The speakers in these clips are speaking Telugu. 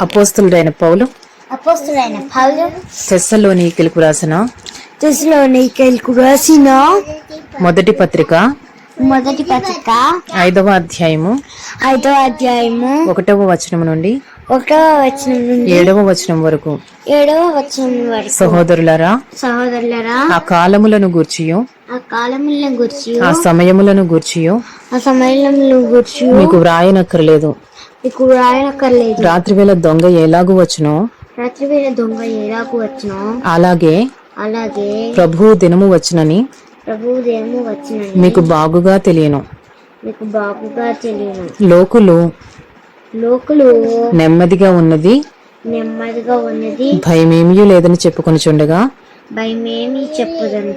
అపోస్తులుడైన పౌలు. అపోస్తులైన పౌలు. తెస్సలోని కెలుకు రాసిన తెస్సలోనికైలకు రాసిన మొదటి పత్రిక మొదటి పత్రిక ఐదవ అధ్యాయము ఐదవ అధ్యాయము ఒకటవ వచనం నుండి ఒకటవ వచనం నుండి ఏడవ వచనం వరకు. ఏడవ వచనం వరకు. సహోదరులారా సహోదరులరా ఆ కాలములను గూర్చియు. ఆ కాలములను గురించి ఆ సమయములను గూర్చియు. ఆ సమయంలో గురించి మీకు వ్రాయనక్కర్లేదు. మీకు రాయనక్కర్లేదు. రాత్రివేళ దొంగ ఎలాగు వచ్చునో? రాత్రి వేళ దొంగ ఎలాగూ వచ్చినో? అలాగే అలాగే ప్రభువు దినము వచ్చునని ప్రభువు దేము వచ్చిన మీకు బాగుగా తెలియను. మీకు బాగుగా తెలియను. లోకులు లోకులు నెమ్మదిగా ఉన్నది నెమ్మదిగా ఉన్నది భయమేమీ లేదని చెప్పుకొనుచుండగా భయమేమి చెప్పుదని.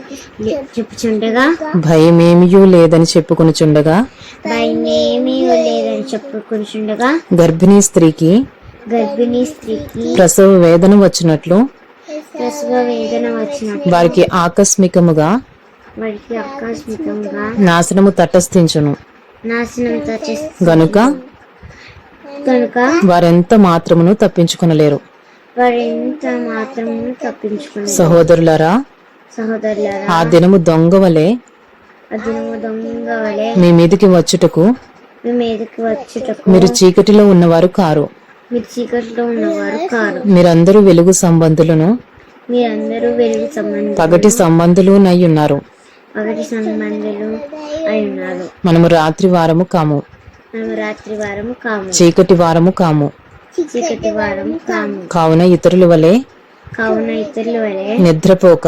చెప్పుచుండగా? భయమేమీ లేదని చెప్పుకొనుచుండగా? భయమేమీ లేదని గర్భిణీ స్త్రీకి గర్భిణీ స్త్రీకి ప్రసవ వేదన వచ్చినట్లు? ప్రసవ వేదన వచ్చినట్టు వారికి ఆకస్మికముగా వారికి ఆకస్మికంగా నాశనము తటస్థించును. నాశనం చేస్తుంది గనుక కనుక వారెంత మాత్రమును తప్పించుకొనలేరు. తప్పించుకుని. సహోదరులారా సహోదరులారా ఆ దినము దొంగ వలె అదినము దొంగ వలె మీ మీదికి వచ్చుటకు మీ మీదకి వచ్చుటకు మీరు చీకటిలో ఉన్నవారు కారు. మీరు చీకట్లో ఉన్నవారు కారు. మీరందరూ వెలుగు సంబంధులను మీరందరూ వెలుగు సంబంధం పగటి సంబంధులు నై ఉన్నారు. పగటి సంబంధులు అయి ఉన్నారు. మనము రాత్రి వారము కాము. మనం రాత్రి వారము కాము. చీకటి వారము కాము. చీకటి వారము కాము. కావున ఇతరుల వలె కావున ఇతరుల వలె నిద్రపోక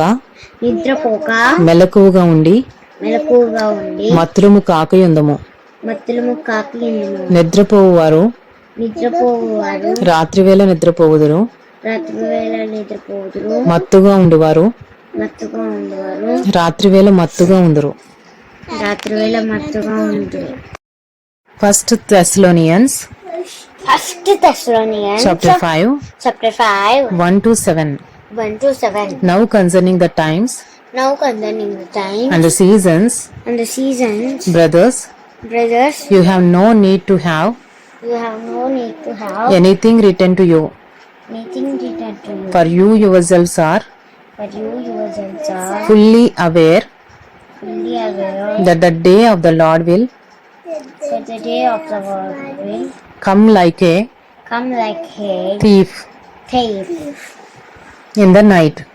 నిద్రపోక మెలకువగా ఉండి మెలకువగా ఉండి మత్తులము కాకయుందము. మత్తులము కాకి ఎందుము నిద్రపోవువారు నిద్రపోవారు రాత్రివేళ నిద్రపోవుదురు. రాత్రి వేళ నిద్రపోదురు మత్తుగా ఉండువారు. మత్తుగా ఉండేవారు. రాత్రివేళ మత్తుగా ఉందరు రాత్రి వేళ మత్తుగా ఉంటురు first Thessalonians Chapter 5 chapter 5 1 to 7 1 to 7 Now concerning the times Now concerning the times and the seasons. and the seasons. Brothers brothers you have no need to have you have no need to have anything written to you. anything written to you. For you yourselves are but you yourselves are fully aware fully aware that the day of the Lord will that the day of the Lord will come like a come like a thief. thief. In the night.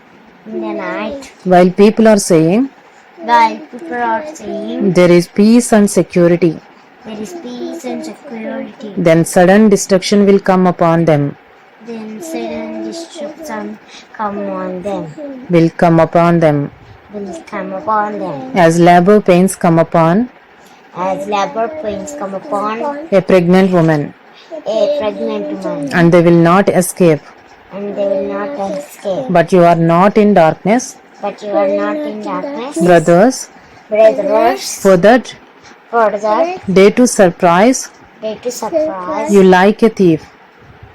in the night. While people are saying while people are saying there is peace and security, there is peace and security. Then sudden destruction will come upon them, then sudden destruction come on them. Will come upon them, will come upon them. As labor pains come upon as labor pains come upon a pregnant woman, a pregnant woman. And they will not escape. and they will not escape. But you are not in darkness, but you are not in darkness. Brothers, brothers. For that for that day to surprise day to surprise. you like a thief.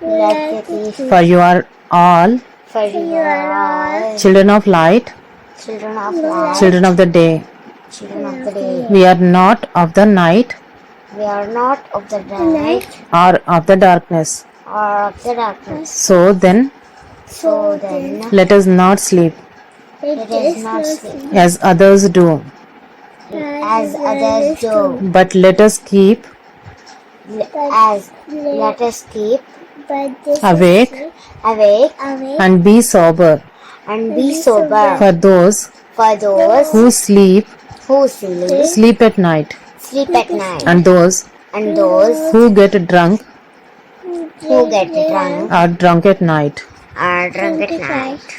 like a thief. For you are all for you are all children of light, children of light. Children of the day. Children of the day We are not of the night we are not of the night or of the darkness. or of the darkness. So then, so then let us not sleep let us not sleep as others do, as others do. But let us keep as let us keep awake. Awake. And be sober. and be sober. For those for those who sleep, who sleep sleep at night, sleep at night. And those? And those? Who get drunk? Who get drunk? Are drunk at night. are drunk at night